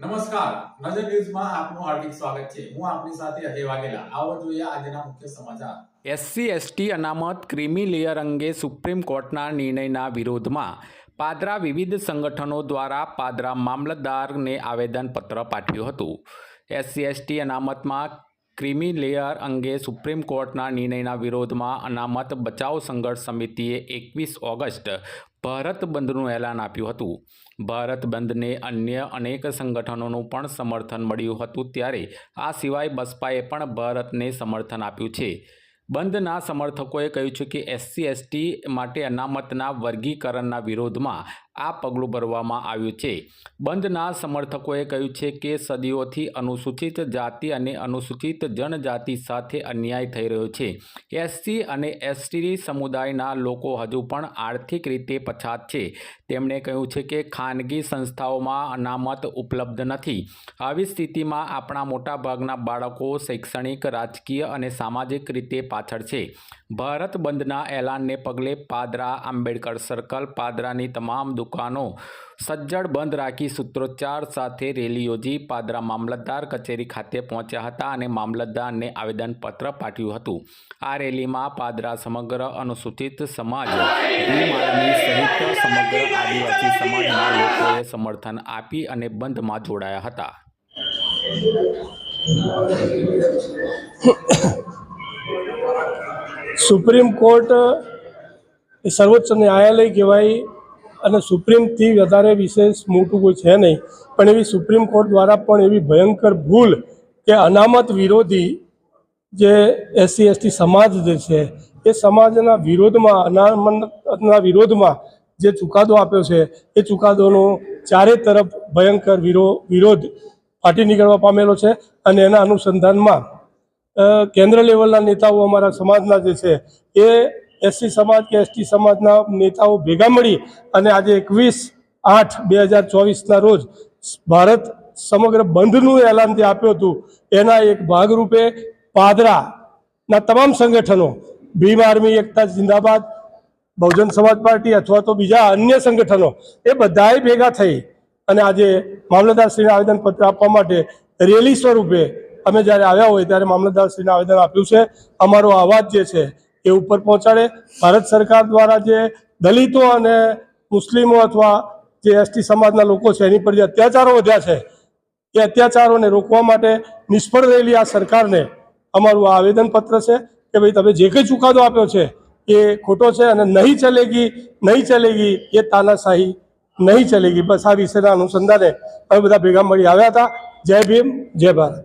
નમસ્કાર. નજર ન્યૂઝમાં આપનું હાર્દિક સ્વાગત છે. હું આપની સાથે અજય વાઘેલા. આવો જોઈએ આજના મુખ્ય સમાચાર. એસસી, એસટી અનામત ક્રિમી લેયર અંગે સુપ્રીમ કોર્ટના નિર્ણયના વિરોધમાં પાદરા વિવિધ સંગઠનો દ્વારા પાદરા મામલતદારને આવેદનપત્ર પાઠવ્યું હતું. એસસી, એસટી અનામતમાં ક્રિમી લેયર અંગે સુપ્રીમ કોર્ટના નિર્ણયના વિરોધમાં અનામત બચાવ સંઘર્ષ સમિતિએ એકવીસ ઓગસ્ટ ભારત બંધનું એલાન આપ્યું હતું. ભારત બંધને અન્ય અનેક સંગઠનોનું પણ સમર્થન મળ્યું હતું ત્યારે આ સિવાય બસપાએ પણ ભારતને સમર્થન આપ્યું છે. બંધના સમર્થકોએ કહ્યું છે કે એસસી, એસટી માટે અનામતના વર્ગીકરણના વિરોધમાં આ પગલું ભરવામાં આવ્યું છે. બંધના સમર્થકોએ કહ્યું છે કે સદીઓથી અનુસૂચિત જાતિ અને અનુસૂચિત જનજાતિ સાથે અન્યાય થઈ રહ્યો છે. એસસી અને એસટી સમુદાયના લોકો હજુ પણ આર્થિક રીતે પછાત છે. તેમણે કહ્યું છે કે ખાનગી સંસ્થાઓમાં અનામત ઉપલબ્ધ નથી. આવી સ્થિતિમાં આપણા મોટાભાગના બાળકો શૈક્ષણિક, રાજકીય અને સામાજિક રીતે પાછળ છે. ભારત બંધના એલાનને પગલે પાદરા આંબેડકર સર્કલ, પાદરાની તમામ દુકાનો સજ્જડ બંધ રાખી સૂત્રોચ્ચાર સાથે રેલી યોજી પાદરા મામલતદાર કચેરી ખાતે પહોંચ્યા હતા અને મામલતદારને આવેદનપત્ર પાઠવ્યું હતું. આ રેલીમાં પાદરા સમગ્ર અનુસૂચિત સમાજ સહિત સમગ્ર આદિવાસી સમાજના લોકોએ સમર્થન આપી અને બંધમાં જોડાયા હતા. સુપ્રીમ કોર્ટ એ સર્વોચ્ચ ન્યાયાલય કહેવાય અને સુપ્રીમથી વધારે વિશેષ મોટું કોઈ છે નહીં. પણ એવી સુપ્રીમ કોર્ટ દ્વારા પણ એવી ભયંકર ભૂલ કે અનામત વિરોધી જે એસસી એસટી સમાજ જે છે, એ સમાજના વિરોધમાં, અનામતના વિરોધમાં જે ચુકાદો આપ્યો છે, એ ચુકાદોનો ચારે તરફ ભયંકર વિરો, વિરોધ ફાટી નીકળવા પામેલો છે અને એના અનુસંધાનમાં કેન્દ્ર લેવલના નેતાઓ અમારા સમાજના જે છે, એ એસસી સમાજ કે એસટી સમાજના નેતાઓ ભેગા મળી અને આજે એકવીસ આઠ બે હજાર ચોવીસના રોજ ભારત સમગ્ર બંધનું એલાન જે આપ્યું હતું. એના એક ભાગરૂપે પાદરાના તમામ સંગઠનો, ભીમ આર્મી, એકતા, જિંદાબાદ, બહુજન સમાજ પાર્ટી અથવા તો બીજા અન્ય સંગઠનો એ બધાએ ભેગા થઈ અને આજે મામલતદારશ્રીને આવેદનપત્ર આપવા માટે રેલી સ્વરૂપે અમે જ્યારે આવ્યા હોય ત્યારે મામલતદારશ્રીને આવેદન આપ્યું છે. અમારો અવાજ જે છે એ ઉપર પહોંચાડે. ભારત સરકાર દ્વારા જે દલિતો અને મુસ્લિમો અથવા જે એસટી સમાજના લોકો છે, એની પર જે અત્યાચારો વધ્યા છે, એ અત્યાચારોને રોકવા માટે નિષ્ફળ રહેલી આ સરકારને અમારું આ આવેદનપત્ર છે કે ભાઈ તમે જે કંઈ ચુકાદો આપ્યો છે, એ ખોટો છે અને નહીં ચલેગી નહીં ચલેગી, એ તાનાશાહી નહીં ચલેગી. બસ આ વિષયના અનુસંધાને અમે બધા ભેગા મળી આવ્યા હતા. જય ભીમ, જય ભારત.